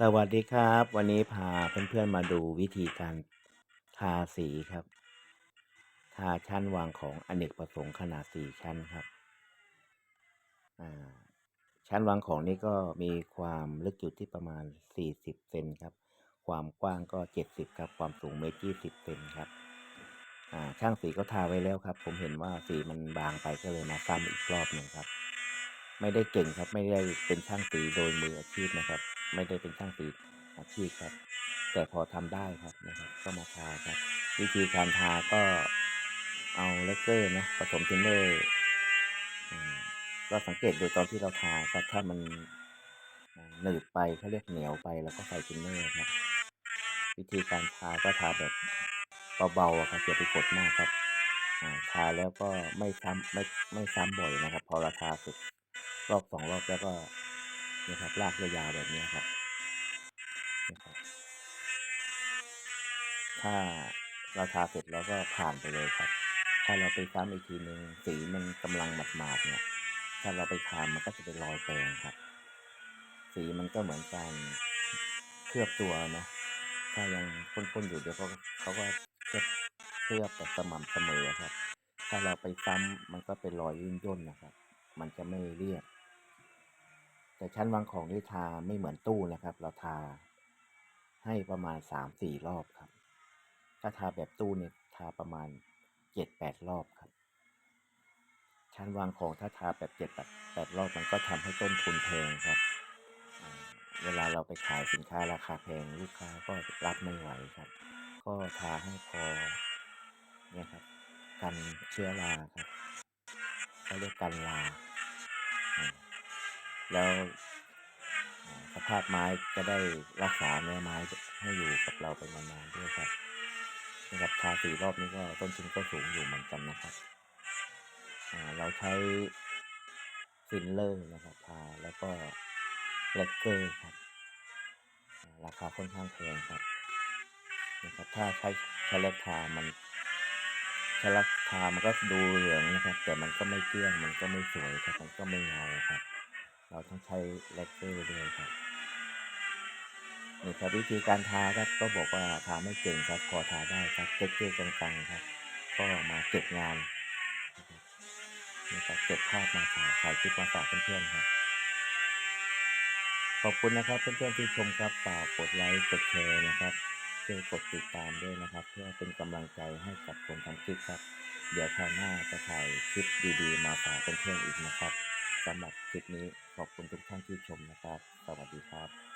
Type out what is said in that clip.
สวัสดีครับ วันนี้พาเพื่อนๆมาดูวิธีการทาสีครับทาชั้นวางของอเนกประสงค์ขนาด4ชั้นครับชั้นวางของนี่ก็มีความลึกอยู่ที่ประมาณ40เซนครับ ความกว้างก็70ครับ ความสูงเมตร20เซนครับช่างสีก็ทาไว้แล้วครับ ผมเห็นว่าสีมันบางไปก็เลยมาซ้ำอีกรอบหนึ่งครับ ไม่ได้เก่งครับ ไม่ได้เป็นช่างสีโดยมืออาชีพนะครับ ไม่ได้เป็นช่างสีอาชีพครับ แต่พอทำได้ครับนะครับ ก็มาทาครับ วิธีการทาก็เอาเลเกอร์นะผสมทินเนอร์ก็สังเกตดูตอนที่เราทาครับถ้ามันหนืดไปเขาเรียกเหนียวไปแล้วก็ใส่ทินเนอร์ครับ วิธีการทาก็ทาแบบเบาๆครับอย่าไปกดมากครับทาแล้วก็ไม่ซ้ำไม่ไม่ซ้ำบ่อยนะครับ พอเราทาเสร็จรอบสองรอบแล้วก็ นะครับลากยาวๆแบบนี้ครับนะครับ ถ้าเราทาเสร็จแล้วก็ผ่านไปเลยครับ ถ้าเราไปซ้ำอีกทีหนึ่งสีมันกำลังหมาดๆเนี่ย ถ้าเราไปทามันก็จะเป็นรอยแปรงครับ สีมันก็เหมือนการเคลือบตัวเนาะถ้ายังข้นๆอยู่เดี๋ยวเขาเขาก็เคลือบเคลือบแบบสม่ำเสมอครับ ถ้าเราไปซ้ำมันก็เป็นรอยย่นย่นๆนะครับ มันจะไม่เรียบ แต่ชั้นวางของที่ทาไม่เหมือนตู้นะครับ เราทาให้ประมาณสามสี่รอบครับ ถ้าทาแบบตู้เนี่ยทาประมาณเจ็ดแปดรอบครับ ชั้นวางของถ้าทาแบบเจ็ดแบบแปดรอบมันก็ทำให้ต้นทุนแพงครับ เวลาเราไปขายสินค้าราคาแพงลูกค้าก็รับไม่ไหวครับ ก็ทาให้พอเนี่ยครับกันเชื้อราครับเขาเรียกกันราอ่า แล้วสภาพไม้จะได้รักษาเนื้อไม้ให้อยู่กับเราเป็นานๆด้วยครับนะครับทาสี่รอบนี้ก็ต้นทุนก็สูงอยู่เหมือนกันนะครับเราใช้ฟิลเลอร์นะครับทาแล้วก็เลกเกอร์ครับอ่าราคาค่อนข้างแพงครับนะครับ ถ้าใช้ชล็กทามันชลักทามันก็ดูเหลืองนะครับ แต่มันก็ไม่เกลี้ยงมันก็ไม่สวยครับมันก็ไม่เงาครับ ช้เลกเกอร์ด้วยครับนี่ครับวิธีการทาครับก็บอกว่าทาไม่เก่งครับพอทาได้ครับเก๊กๆกังๆครับ ก็มาเก็บงานนะครับนี่ครับเก็บภาพมาถ่ายถ่ายคลิปมาฝากเพื่อนๆครับ ขอบคุณนะครับเพื่อนๆที่ชมครับฝากกดไลค์กดแชร์นะครับช่วยกดติดตามด้วยนะครับ เพื่อเป็นกำลังใจให้กับคนทำคลิปครับ เดี๋ยวคราวหน้าจะถ่ายคลิปดีๆ มาฝากเพื่อนๆอีกนะครับสำหรับคลิปนี้ ที่ชมนะครับ สวัสดีครับ